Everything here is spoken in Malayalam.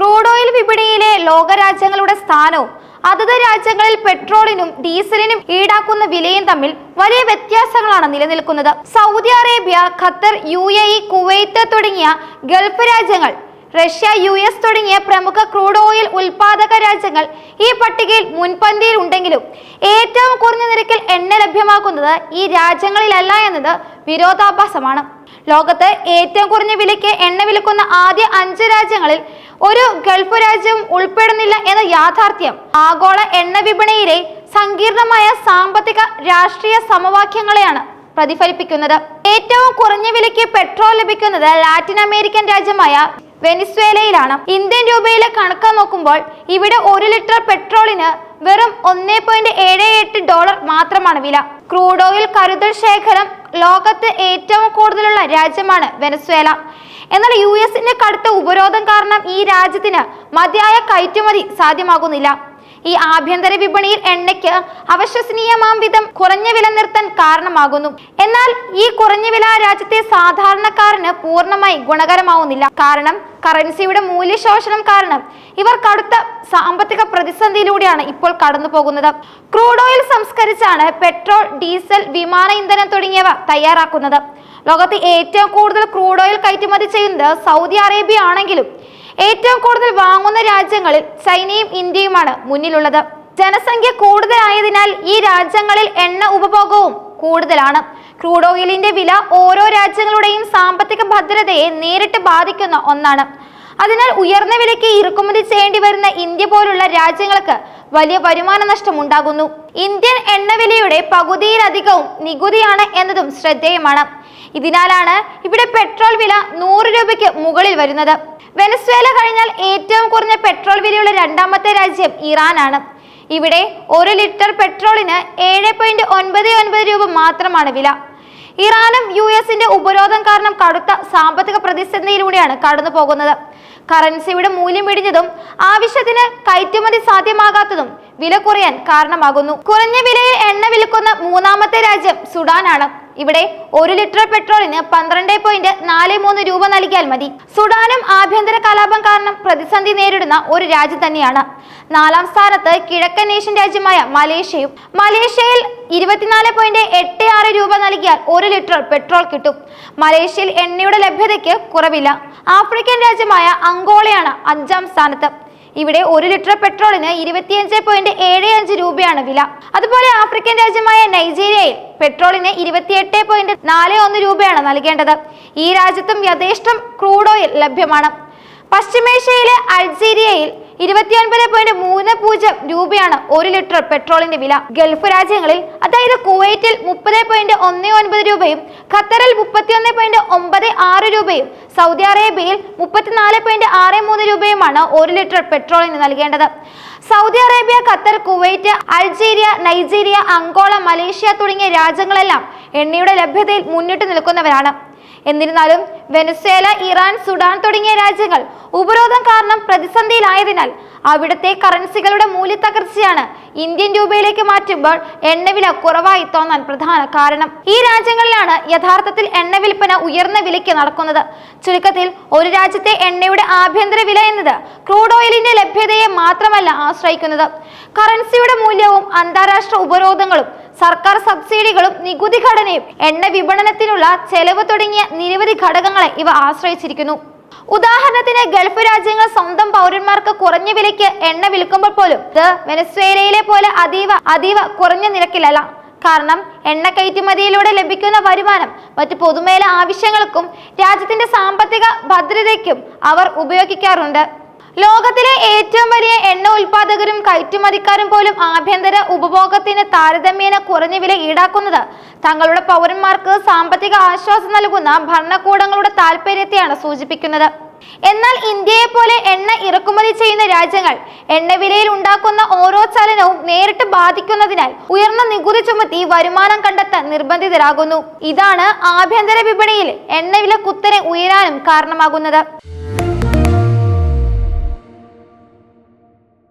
ക്രൂഡ് ഓയിൽ വിപണിയിലെ ലോകരാജ്യങ്ങളുടെ സ്ഥാനവും അതത് രാജ്യങ്ങളിൽ പെട്രോളിനും ഡീസലിനും ഈടാക്കുന്ന വിലയും തമ്മിൽ വലിയ വ്യത്യാസങ്ങളാണ് നിലനിൽക്കുന്നത്. Saudi Arabia Qatar U Kuwait തുടങ്ങിയ ഗൾഫ് രാജ്യങ്ങൾ റഷ്യ യു എസ് തുടങ്ങിയ പ്രമുഖ ക്രൂഡ് ഓയിൽ ഉൽപാദക രാജ്യങ്ങൾ ഈ പട്ടികയിൽ മുൻപന്തിയിൽ ഉണ്ടെങ്കിലും ഏറ്റവും കുറഞ്ഞ നിരക്കിൽ എണ്ണ ലഭ്യമാക്കുന്നത് ഈ രാജ്യങ്ങളിലല്ല എന്നത് വിരോധാഭാസമാണ്. ലോകത്ത് ഏറ്റവും കുറഞ്ഞ വിലയ്ക്ക് എണ്ണ വിൽക്കുന്ന ആദ്യ അഞ്ച് രാജ്യങ്ങളിൽ ഒരു ഗൾഫ് രാജ്യവും ഉൾപ്പെടുന്നില്ല എന്ന യാഥാർത്ഥ്യം ആഗോള എണ്ണ വിപണിയിലെ സങ്കീർണമായ സാമ്പത്തിക രാഷ്ട്രീയ സമവാക്യങ്ങളെയാണ്. പ്രതിഫലിപ്പിക്കുന്നത്. ഏറ്റവും കുറഞ്ഞ വിലയ്ക്ക് പെട്രോൾ ലഭിക്കുന്നത് ലാറ്റിൻ അമേരിക്കൻ രാജ്യമായ വെനിസ്വേലയിലാണ്. ഇന്ത്യൻ രൂപയിലെ കണക്ക് നോക്കുമ്പോൾ ഇവിടെ ഒരു ലിറ്റർ പെട്രോളിന് വെറും ഒന്നേ പോയിന്റ് ഏഴ് എട്ട് ഡോളർ മാത്രമാണ് വില. ക്രൂഡ് ഓയിൽ കരുതൽ ശേഖരം ലോകത്ത് ഏറ്റവും കൂടുതലുള്ള രാജ്യമാണ് വെനസ്വേല. എന്നാൽ യു എസിന്റെ കടുത്ത ഉപരോധം കാരണം ഈ രാജ്യത്തിന് മതിയായ കയറ്റുമതി സാധ്യമാകുന്നില്ല. ഈ ആഭ്യന്തര വിപണിയിൽ എണ്ണയ്ക്ക് അവിശ്വസനീയമാം വിധം കുറഞ്ഞ വില നിർത്താൻ കാരണമാകുന്നു. എന്നാൽ ഈ കുറഞ്ഞ വില രാജ്യത്തെ സാധാരണക്കാരന് പൂർണമായി ഗുണകരമാവുന്നില്ല. കാരണം കറൻസിയുടെ മൂല്യശോഷണം കാരണം ഇവർ കടുത്ത സാമ്പത്തിക പ്രതിസന്ധിയിലൂടെയാണ് ഇപ്പോൾ കടന്നു പോകുന്നത് ക്രൂഡ് ഓയിൽ സംസ്കരിച്ചാണ് പെട്രോൾ ഡീസൽ വിമാന ഇന്ധനം തുടങ്ങിയവ തയ്യാറാക്കുന്നത്. ലോകത്ത് ഏറ്റവും കൂടുതൽ ക്രൂഡ് ഓയിൽ കയറ്റുമതി ചെയ്യുന്നത് സൗദി അറേബ്യ ആണെങ്കിലും ഏറ്റവും കൂടുതൽ വാങ്ങുന്ന രാജ്യങ്ങളിൽ ചൈനയും ഇന്ത്യയുമാണ് മുന്നിലുള്ളത്. ജനസംഖ്യ കൂടുതലായതിനാൽ ഈ രാജ്യങ്ങളിൽ എണ്ണ ഉപഭോഗവും കൂടുതലാണ്. ക്രൂഡ് ഓയിലിന്റെ വില ഓരോ രാജ്യങ്ങളുടെയും സാമ്പത്തിക ഭദ്രതയെ നേരിട്ട് ബാധിക്കുന്ന ഒന്നാണ്. അതിനാൽ ഉയർന്ന വിലയ്ക്ക് ഇറക്കുമതി ചെയ്യേണ്ടി വരുന്ന ഇന്ത്യ പോലുള്ള രാജ്യങ്ങൾക്ക് വലിയ വരുമാന നഷ്ടം ഉണ്ടാകുന്നു. ഇന്ത്യൻ എണ്ണവിലയുടെ പകുതിയിലധികവും നികുതിയാണ് എന്നതും ശ്രദ്ധേയമാണ്. ഇതിനാലാണ് ഇവിടെ പെട്രോൾ വില നൂറ് രൂപയ്ക്ക് മുകളിൽ വരുന്നത്. വെനസ്വേല കഴിഞ്ഞാൽ ഏറ്റവും കുറഞ്ഞ പെട്രോൾ വിലയുള്ള രണ്ടാമത്തെ രാജ്യം ഇറാനാണ്. ഇവിടെ ഒരു ലിറ്റർ പെട്രോളിന് ഏഴ് പോയിന്റ് ഒൻപത് ഒൻപത് രൂപ മാത്രമാണ് വില. ഇറാനും യു എസിന്റെ ഉപരോധം കാരണം കടുത്ത സാമ്പത്തിക പ്രതിസന്ധിയിലൂടെയാണ് കടന്നു പോകുന്നത്. കറൻസിയുടെ മൂല്യം ഇടിഞ്ഞതും ആവശ്യത്തിന് കയറ്റുമതി സാധ്യമാകാത്തതും വില കുറയാൻ കാരണമാകുന്നു. കുറഞ്ഞ വിലയിൽ എണ്ണ വിൽക്കുന്ന മൂന്നാമത്തെ രാജ്യം സുഡാനാണ്. ഇവിടെ ഒരു ലിറ്റർ പെട്രോളിന് പന്ത്രണ്ട് പോയിന്റ് നാല് മൂന്ന് രൂപ നൽകിയാൽ മതി. സുഡാനും ആഭ്യന്തര കലാപം കാരണം പ്രതിസന്ധി നേരിടുന്ന ഒരു രാജ്യം തന്നെയാണ്. നാലാം സ്ഥാനത്ത് കിഴക്കൻ ഏഷ്യൻ രാജ്യമായ മലേഷ്യയും. മലേഷ്യയിൽ ഇരുപത്തിനാല് പോയിന്റ് എട്ട് ആറ് രൂപ നൽകിയാൽ ഒരു ലിറ്റർ പെട്രോൾ കിട്ടും. മലേഷ്യയിൽ എണ്ണയുടെ ലഭ്യതയ്ക്ക് കുറവില്ല. ആഫ്രിക്കൻ രാജ്യമായ അങ്കോളയാണ് അഞ്ചാം സ്ഥാനത്ത്. ഇവിടെ ഒരു ലിറ്റർ പെട്രോളിന് ഇരുപത്തിയഞ്ച് പോയിന്റ് ഏഴ് അഞ്ച് രൂപയാണ് വില. അതുപോലെ ആഫ്രിക്കൻ രാജ്യമായ നൈജീരിയയിൽ പെട്രോളിന് ഇരുപത്തിയെട്ട് പോയിന്റ് നാല് ഒന്ന് രൂപയാണ് നൽകേണ്ടത്. ഈ രാജ്യത്തും യഥേഷ്ടം ക്രൂഡ് ഓയിൽ ലഭ്യമാണ്. പശ്ചിമേഷ്യയിലെ അൾജീരിയയിൽ ഇരുപത്തിയൊൻപത് പോയിന്റ് മൂന്ന് പൂജ്യം രൂപയാണ് ഒരു ലിറ്റർ പെട്രോളിന്റെ വില. ഗൾഫ് രാജ്യങ്ങളിൽ അതായത് കുവൈറ്റിൽ മുപ്പത് പോയിന്റ് ഒന്ന് ഒൻപത് രൂപയും ഖത്തറിൽ മുപ്പത്തിയൊന്ന് പോയിന്റ് ഒമ്പത് ആറ് രൂപയും സൗദി അറേബ്യയിൽ മുപ്പത്തിനാല് പോയിന്റ് ആറ് മൂന്ന് രൂപയുമാണ് ഒരു ലിറ്റർ പെട്രോളിന് നൽകേണ്ടത്. Saudi Arabia Qatar Kuwait Algeria Nigeria Angola Malaysia തുടങ്ങിയ രാജ്യങ്ങളെല്ലാം എണ്ണയുടെ ലഭ്യതയിൽ മുന്നിട്ട് നിൽക്കുന്നവരാണ്. എന്നിരുന്നാലും വെനസ്വേല ഇറാൻ സുഡാൻ തുടങ്ങിയ രാജ്യങ്ങൾ ഉപരോധം കാരണം പ്രതിസന്ധിയിലായതിനാൽ അവിടുത്തെ കറൻസികളുടെ മൂല്യത്തകർച്ചയാണ് ഇന്ത്യൻ രൂപയിലേക്ക് മാറ്റുമ്പോൾ എണ്ണവില കുറവായി തോന്നാൻ പ്രധാന കാരണം. ഈ രാജ്യങ്ങളിലാണ് യഥാർത്ഥത്തിൽ എണ്ണ വിൽപ്പന ഉയർന്ന വിലയ്ക്ക് നടക്കുന്നത്. ചുരുക്കത്തിൽ ഒരു രാജ്യത്തെ എണ്ണയുടെ ആഭ്യന്തര വില എന്നത് ക്രൂഡ് ഓയിലിന്റെ ലഭ്യതയെ മാത്രമല്ല ആശ്രയിക്കുന്നത്. കറൻസിയുടെ മൂല്യവും അന്താരാഷ്ട്ര ഉപരോധങ്ങളും സർക്കാർ സബ്സിഡികളും നികുതി ഘടനയും എണ്ണ വിപണനത്തിനുള്ള ചെലവ് തുടങ്ങിയ നിരവധി ഘടകങ്ങളെ ഇവ ആശ്രയിച്ചിരിക്കുന്നു. ഉദാഹരണത്തിന് ഗൾഫ് രാജ്യങ്ങൾ സ്വന്തം പൗരന്മാർക്ക് കുറഞ്ഞ വിലയ്ക്ക് എണ്ണ വിൽക്കുമ്പോൾ പോലും ഇത് വെനസ്വേലയിലെ പോലെ അതീവ അതീവ കുറഞ്ഞ നിരക്കിലല്ല. കാരണം എണ്ണ കയറ്റുമതിയിലൂടെ ലഭിക്കുന്ന വരുമാനം മറ്റ് പൊതുമേല ആവശ്യങ്ങൾക്കും രാജ്യത്തിന്റെ സാമ്പത്തിക ഭദ്രതയ്ക്കും അവർ ഉപയോഗിക്കാറുണ്ട്. ലോകത്തിലെ ഏറ്റവും വലിയ എണ്ണ ഉൽപാദകരും കയറ്റുമതിക്കാരും പോലും ആഭ്യന്തര ഉപഭോഗത്തിന് താരതമ്യേന കുറഞ്ഞ വില ഈടാക്കുന്നത്. തങ്ങളുടെ പൗരന്മാർക്ക് സാമ്പത്തിക ആശ്വാസം നൽകുന്ന ഭരണകൂടങ്ങളുടെ താല്പര്യത്തെയാണ് സൂചിപ്പിക്കുന്നത്. എന്നാൽ ഇന്ത്യയെ പോലെ എണ്ണ ഇറക്കുമതി ചെയ്യുന്ന രാജ്യങ്ങൾ എണ്ണവിലയിൽ ഉണ്ടാക്കുന്ന ഓരോ ചലനവും നേരിട്ട് ബാധിക്കുന്നതിനാൽ ഉയർന്ന നികുതി ചുമത്തി വരുമാനം കണ്ടെത്താൻ നിർബന്ധിതരാകുന്നു. ഇതാണ് ആഭ്യന്തര വിപണിയിൽ എണ്ണവില കുത്തനെ ഉയരാനും കാരണമാകുന്നത്.